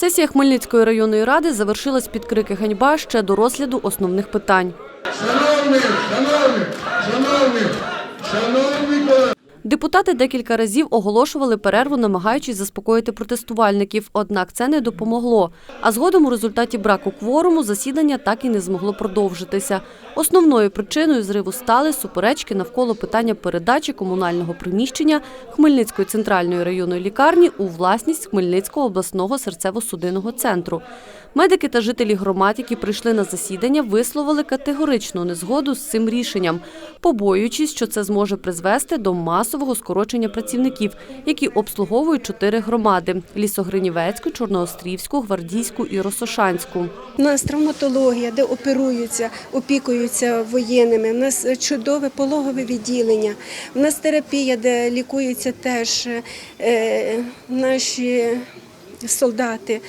Сесія Хмельницької районної ради завершилась під крики ганьба ще до розгляду основних питань. Шановні, шановні, шановні, шановні колеги. Депутати декілька разів оголошували перерву, намагаючись заспокоїти протестувальників. Однак це не допомогло. А згодом у результаті браку кворуму засідання так і не змогло продовжитися. Основною причиною зриву стали суперечки навколо питання передачі комунального приміщення Хмельницької центральної районної лікарні у власність Хмельницького обласного серцево-судинного центру. Медики та жителі громад, які прийшли на засідання, висловили категоричну незгоду з цим рішенням, побоюючись, що це зможе призвести до масового скорочення працівників, які обслуговують чотири громади: Лісогринівецьку, Чорноострівську, Гвардійську і Росошанську. У нас травматологія, де оперуються, опікуються воєнними. У нас чудове пологове відділення. У нас терапія, де лікуються теж е, наші солдати.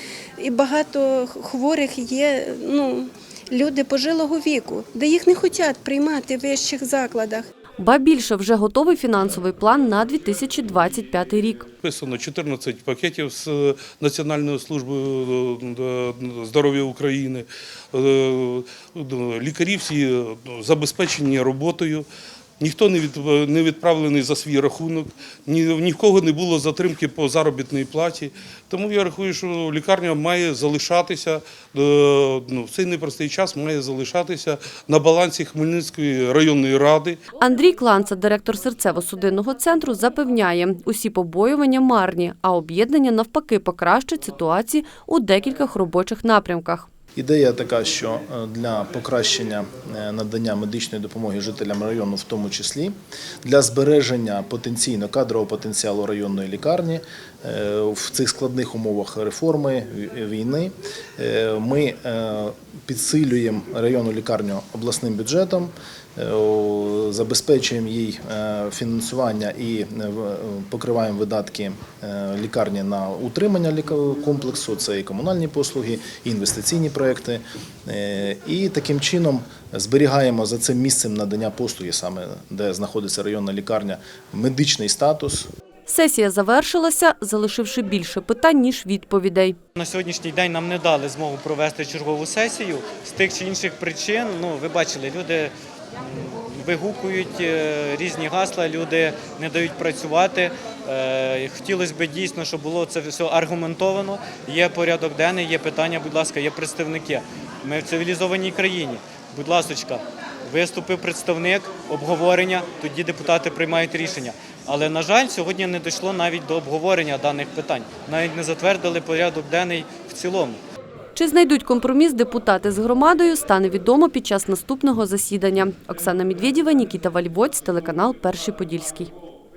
І багато хворих є. Ну, Люди пожилого віку, де їх не хочуть приймати в вищих закладах. Ба більше вже готовий фінансовий план на 2025 рік. Вписано 14 пакетів з е, Національною службою е, здоров'я України. Е, Лікарі всі е, забезпечені роботою. Ніхто не від- не відправлений за свій рахунок, ні, в кого не було затримки по заробітній платі. Тому я рахую, що лікарня має залишатися е, ну, в цей непростий час має залишатися на балансі Хмельницької районної ради. Андрій Кланца, директор серцево-судинного центру, запевняє, усі побоювання марні, а об'єднання навпаки покращить ситуацію у декількох робочих напрямках. Ідея така, що е, для покращення е, надання медичної допомоги жителям району, в тому числі для збереження потенційно кадрового потенціалу районної лікарні е, в цих складних умовах реформи війни, ми підсилюємо районну лікарню обласним бюджетом, забезпечуємо їй фінансування і покриваємо видатки лікарні на утримання комплексу. Це і комунальні послуги, і інвестиційні проекти. Е, І таким чином зберігаємо за цим місцем надання послуги, саме де знаходиться районна лікарня, медичний статус. Сесія завершилася, залишивши більше питань, ніж відповідей. На сьогоднішній день нам не дали змогу провести чергову сесію з тих чи інших причин. Ну, ви бачили, люди вигукують е, різні гасла, люди не дають працювати. Е, Хотілося б дійсно, щоб було це все аргументовано. Є порядок денний, є питання, будь ласка, є представники. Ми в цивілізованій країні. Будь ласочка, виступив представник, обговорення, тоді депутати приймають рішення. Але на жаль, сьогодні не дійшло навіть до обговорення даних питань. Навіть не затвердили порядок денний в цілому. Чи знайдуть компроміс депутати з громадою, стане відомо під час наступного засідання. Оксана Медведєва, Нікіта Вальвоць, телеканал Перший Подільський.